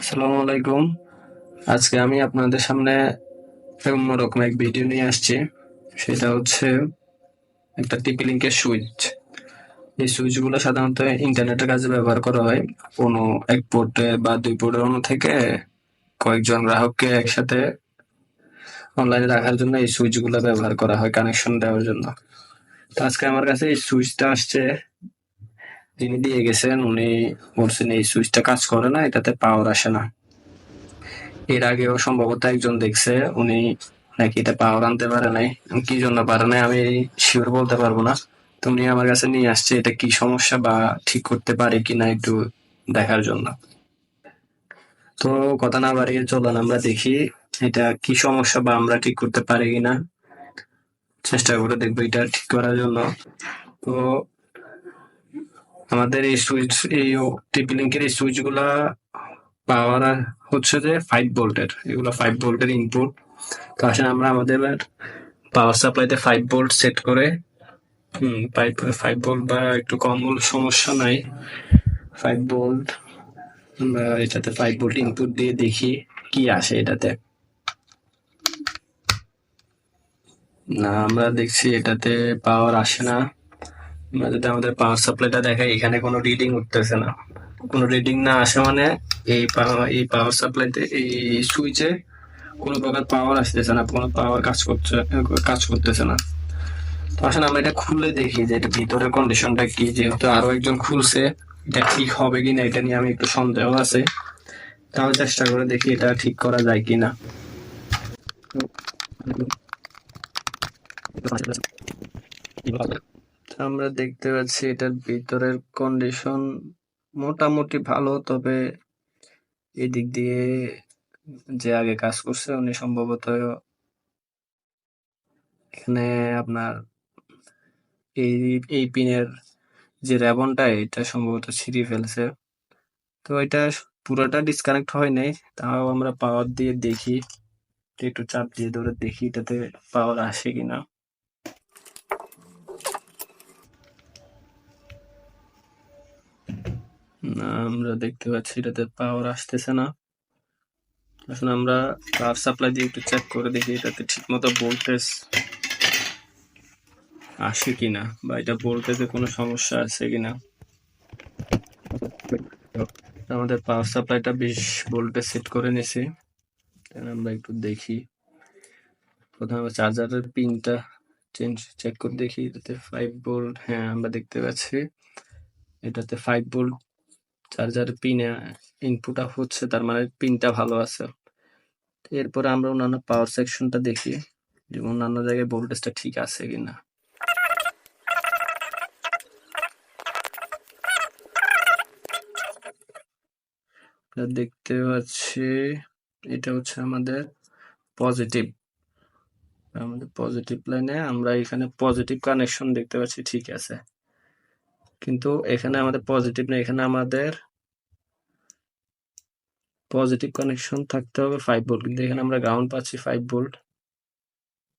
আসসালামু আলাইকুম। আজকে আমি আপনাদের সামনে অন্যরকম এক ভিডিও নিয়ে আসছি। সেটা হচ্ছে একটা টিপি লিঙ্কের সুইচ। এই সুইচগুলো সাধারণত ইন্টারনেটের কাজে ব্যবহার করা হয়। কোনো এক পোর্টে বা দুই পোর্টের অন্য থেকে কয়েকজন গ্রাহককে একসাথে অনলাইনে রাখার জন্য এই সুইচগুলো ব্যবহার করা হয় কানেকশন দেওয়ার জন্য। তো আজকে আমার কাছে এই সুইচটা আসছে যিনি দিয়ে গেছেন, উনি বলছেন, এই সুইচটা কাজ করে না, এটাতে পাওয়ার আসে না। এর আগেও সম্ভবত একজন দেখছে, উনি নাকি এটা পাওয়ার আনতে পারে নাই। কি জন্য পারে নাই, আমি শিওর বলতে পারব না। তো উনি আমার কাছে নিয়ে আসছে, এটা কি সমস্যা বা ঠিক করতে পারে কিনা একটু দেখার জন্য? তো কথা না বাড়িয়ে চলুন, আমরা দেখি এটা কি সমস্যা বা আমরা ঠিক করতে পারি কিনা। চেষ্টা করে দেখব এটা ঠিক করার জন্য। তো আমাদের এই সুইচ এই টিপি লিঙ্কের এই সুইচগুলা পাওয়ার হচ্ছে যে ফাইভ ভোল্টের এগুলো ফাইভ ভোল্টের ইনপুট তো আসলে আমরা আমাদের পাওয়ার সাপ্লাইতে ফাইভ ভোল্ট সেট করে ফাইভ ফাইভ ভোল্ট বা একটু কম সমস্যা নাই। ফাইভ ভোল্ট আমরা এটাতে ফাইভ ভোল্ট ইনপুট দিয়ে দেখি কি আসে এটাতে। না, আমরা দেখছি এটাতে পাওয়ার আসে না। যদি আমাদের পাওয়ার সাপ্লাইটা দেখাই এখানে কোনো রিডিং উঠতেছে না। কোনো রিডিং না আসে মানে এই এই পাওয়ার সাপ্লাইতে এই সুইচে কোনো প্রকার পাওয়ার আসতেছে না, কোনো পাওয়ার কাজ করছে, কাজ করতেছে না। তো আসলে আমরা এটা খুলে দেখি যে এটা ভিতরের কন্ডিশনটা কি, যেহেতু আরও একজন খুলছে, এটা ঠিক হবে কিনা এটা নিয়ে আমি একটু সন্দেহ আছে। তাও চেষ্টা করে দেখি এটা ঠিক করা যায় কিনা। তো আমরা দেখতে পাচ্ছি এটার ভিতরের কন্ডিশন মোটামুটি ভালো, তবে এই দিক দিয়ে যে আগে কাজ করছে উনি সম্ভবত এখানে আপনার এই এই পিনের যে র্যাবনটা এটা সম্ভবত ছিঁড়ে ফেলছে। তো এটা পুরোটা ডিসকানেক্ট হয় নাই, তাও আমরা পাওয়ার দিয়ে দেখি, একটু চাপ দিয়ে ধরে দেখি এটাতে পাওয়ার আসে কিনা। না, আমরা দেখতে পাচ্ছি এটাতে পাওয়ার আসতেছে না। আসলে আমরা পাওয়ার সাপ্লাই দিয়ে একটু চেক করে দেখি এটাতে ঠিকমতো ভোল্টেজ আসে কিনা বা এটা ভোল্টেজে কোনো সমস্যা আছে কিনা। আমাদের পাওয়ার সাপ্লাইটা বিশ ভোল্টে সেট করে নিছি আমরা একটু দেখি। প্রথমে চার্জারের পিনটা চেঞ্জ চেক করে দেখি। এটাতে ফাইভ ভোল্ট হ্যাঁ আমরা দেখতে পাচ্ছি। এটাতে ফাইভ ভোল্ট চার্জার পিনে ইনপুট আপ হচ্ছে, তার মানে পিনটা ভালো আছে। এরপরে আমরা অন্যান্য পাওয়ার সেকশনটা দেখি, যে অন্যান্য জায়গায় ভোল্টেজটা ঠিক আছে কিনা। দেখতে পাচ্ছি, এটা হচ্ছে আমাদের পজিটিভ আমাদের পজিটিভ লাইনে আমরা এখানে পজিটিভ কানেকশন দেখতে পাচ্ছি, ঠিক আছে। কিন্তু এখানে আমাদের পজিটিভ না এখানে আমাদের পজিটিভ কানেকশন থাকতে হবে ফাইভ ভোল্ট কিন্তু এখানে আমরা গ্রাউন্ড পাচ্ছি ফাইভ ভোল্ট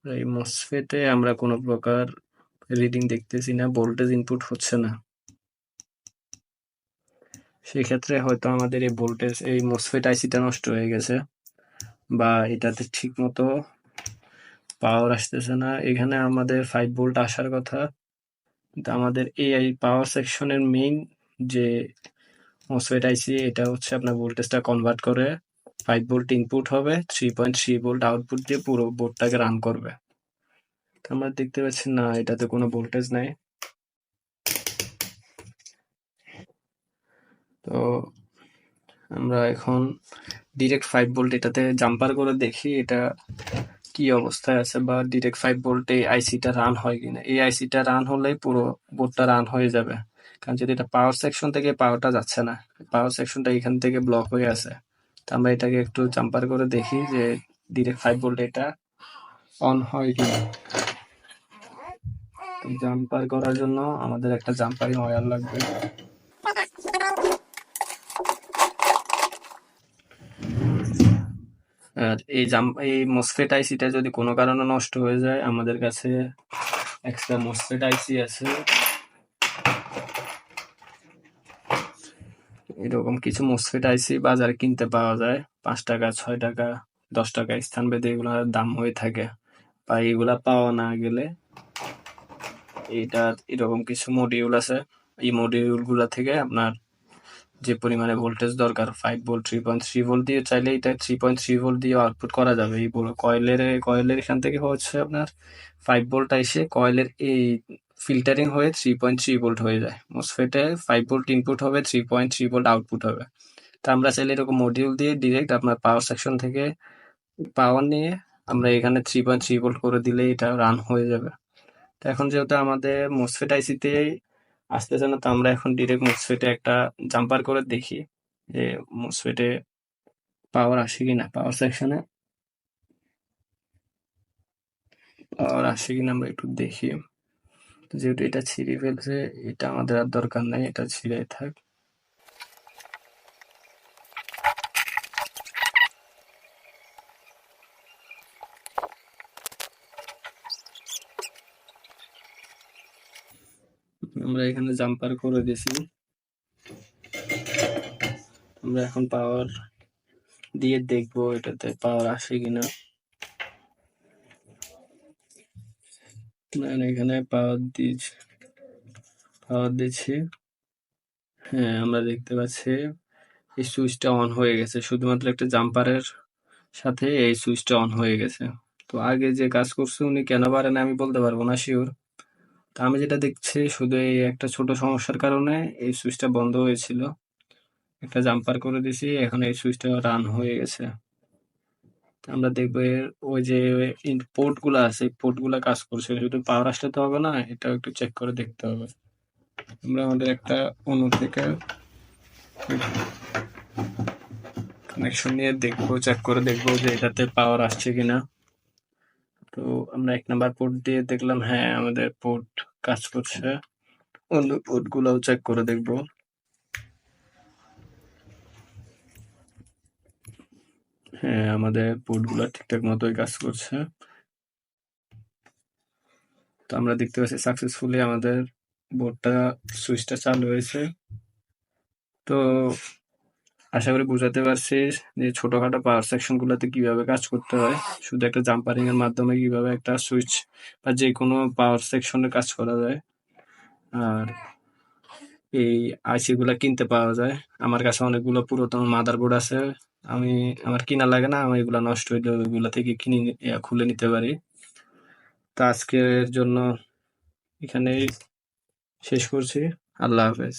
এই মসফেটে আমরা কোনো প্রকার রিডিং দেখতেছি না ভোল্টেজ ইনপুট হচ্ছে না। সেক্ষেত্রে হয়তো আমাদের এই ভোল্টেজ এই মসফেট আইসিটা নষ্ট হয়ে গেছে বা এটাতে ঠিক মতো পাওয়ার আসতেছে না। এখানে আমাদের ফাইভ ভোল্ট আসার কথা কিন্তু আমাদের এই পাওয়ার সেকশনের মেইন যে মসফেট আইসি এটা হচ্ছে আপনার ভোল্টেজটা কনভার্ট করে ফাইভ ভোল্ট ইনপুট হবে three point three volt output দিয়ে পুরো বোর্ডটাকে রান করবে। আমরা দেখতে পাচ্ছি, না, এটাতে কোনো ভোল্টেজ নাই। তো আমরা এখন ডিরেক্ট ফাইভ ভোল্ট এটাতে জাম্পার করে দেখি, এটা কি অবস্থায় আছে বা ডিরেক্ট ফাইভ ভোল্ট এই আইসিটা রান হয় কিনা? এই আইসিটা রান হলেই পুরো বোর্ডটা রান হয়ে যাবে। কারণ যদি এটা পাওয়ার সেকশন থেকে পাওয়ারটা যাচ্ছে না পাওয়ার সেকশনটা এখান থেকে ব্লক হয়ে আছে, তো আমরা এটাকে একটু জাম্পার করে দেখি যে ডিরেক্ট ফাইভ ভোল্ট এটা অন হয় কিনা। জাম্পার করার জন্য আমাদের একটা জাম্পারিং ওয়্যার লাগবে আর এই জাম, এই মসফেট আইসিটা যদি কোনো কারণে নষ্ট হয়ে যায়, আমাদের কাছে এক্সট্রা মসফেট আইসি আছে। এরকম কিছু মসফেট আইসি বাজারে কিনতে পাওয়া যায়। পাঁচ টাকা, ছয় টাকা, দশ টাকা স্থান ভেদে এগুলার দাম হয়ে থাকে। বা এগুলা পাওয়া না গেলে এটা এরকম কিছু মডিউল আছে। এই মডিউলগুলা থেকে আপনার যে পরিমাণে ভোল্টেজ দরকার five volt three point three volt দিয়ে চাইলে এটা থ্রি পয়েন্ট থ্রি ভোল্ট দিয়ে আউটপুট করা যাবে। এই কয়েলের কয়েলের এখান থেকে হচ্ছে আপনার ফাইভ ভোল্ট এসে কয়েলের এই ফিল্টারিং হয়ে থ্রি পয়েন্ট থ্রি ভোল্ট হয়ে যায়। মোসফেটে ফাইভ ভোল্ট ইনপুট হবে three point three volt output হবে। তা আমরা চাইলে এরকম মডিউল দিয়ে ডিরেক্ট আপনার পাওয়ার সেকশন থেকে পাওয়ার নিয়ে আমরা এখানে থ্রি পয়েন্ট থ্রি ভোল্ট করে দিলে এটা রান হয়ে যাবে। তো এখন যেহেতু আমাদের মোসফেট আইসিতে আসতেছে না, তো আমরা এখন ডিরেক্ট মুসফেটে একটা জাম্পার করে দেখি যে মুসফেটে পাওয়ার আসে কিনা। পাওয়ার সেকশনে পাওয়ার আসে কিনা আমরা একটু দেখি। যেহেতু এটা ছিঁড়ে ফেলছে, এটা আমাদের আর দরকার নাই, এটা ছিঁড়ে থাক। আমরা এখানে জাম্পার করে দিয়েছি। আমরা এখন পাওয়ার দিয়ে দেখব এটাতে পাওয়ার আসে কিনা। এখানে পাওয়ার দিয়েছি পাওয়ার দিচ্ছি হ্যাঁ আমরা দেখতে পাচ্ছি এই সুইচটা অন হয়ে গেছে। শুধুমাত্র একটা জাম্পারের সাথে এই সুইচটা অন হয়ে গেছে। তো আগে যে কাজ করছে, উনি কেন পারেন আমি বলতে পারব না শিওর তা আমি যেটা দেখছি শুধু এই একটা ছোট সমস্যার কারণে এই সুইচটা বন্ধ হয়েছিল। একটা জাম্পার করে দিছি এখন এই সুইচটা রান হয়ে গেছে। আমরা দেখব এর ওই যে পোর্টগুলা আছে পোর্টগুলা কাজ করছে। শুধু পাওয়ার আসলে তো হবে না, এটাও একটু চেক করে দেখতে হবে। আমরা আমাদের একটা অন্য থেকে কানেকশন নিয়ে দেখব চেক করে দেখব যে এটাতে পাওয়ার আসছে কিনা। তো আমরা এক নাম্বার পোর্ট দিয়ে দেখলাম হ্যাঁ আমাদের পোর্ট কাজ করছে। অন্য পোর্ট গুলাও চেক করে দেখব। হ্যাঁ আমাদের পোর্টগুলা ঠিকঠাক মতোই কাজ করছে। তো আমরা দেখতে পাচ্ছি সাকসেসফুলি আমাদের বোর্ডটা সুইচটা চালু হয়েছে। তো আশা করি বুঝাতে পারছি যে ছোটখাটো পাওয়ার সেকশন গুলোতে কীভাবে কাজ করতে হয়? শুধু একটা জাম্পারিং এর মাধ্যমে কীভাবে একটা সুইচ বা যে কোনো পাওয়ার সেকশনে কাজ করা যায়। আর এই আইসি গুলা কিনতে পাওয়া যায়। আমার কাছে অনেকগুলো পুরাতন মাদারবোর্ড আছে। আমি, আমার কিনা লাগে না, আমি এগুলা নষ্ট হইলে ওইগুলা থেকে কিনে খুলে নিতে পারি। তো আজকের জন্য এখানেই শেষ করছি। আল্লাহ হাফেজ।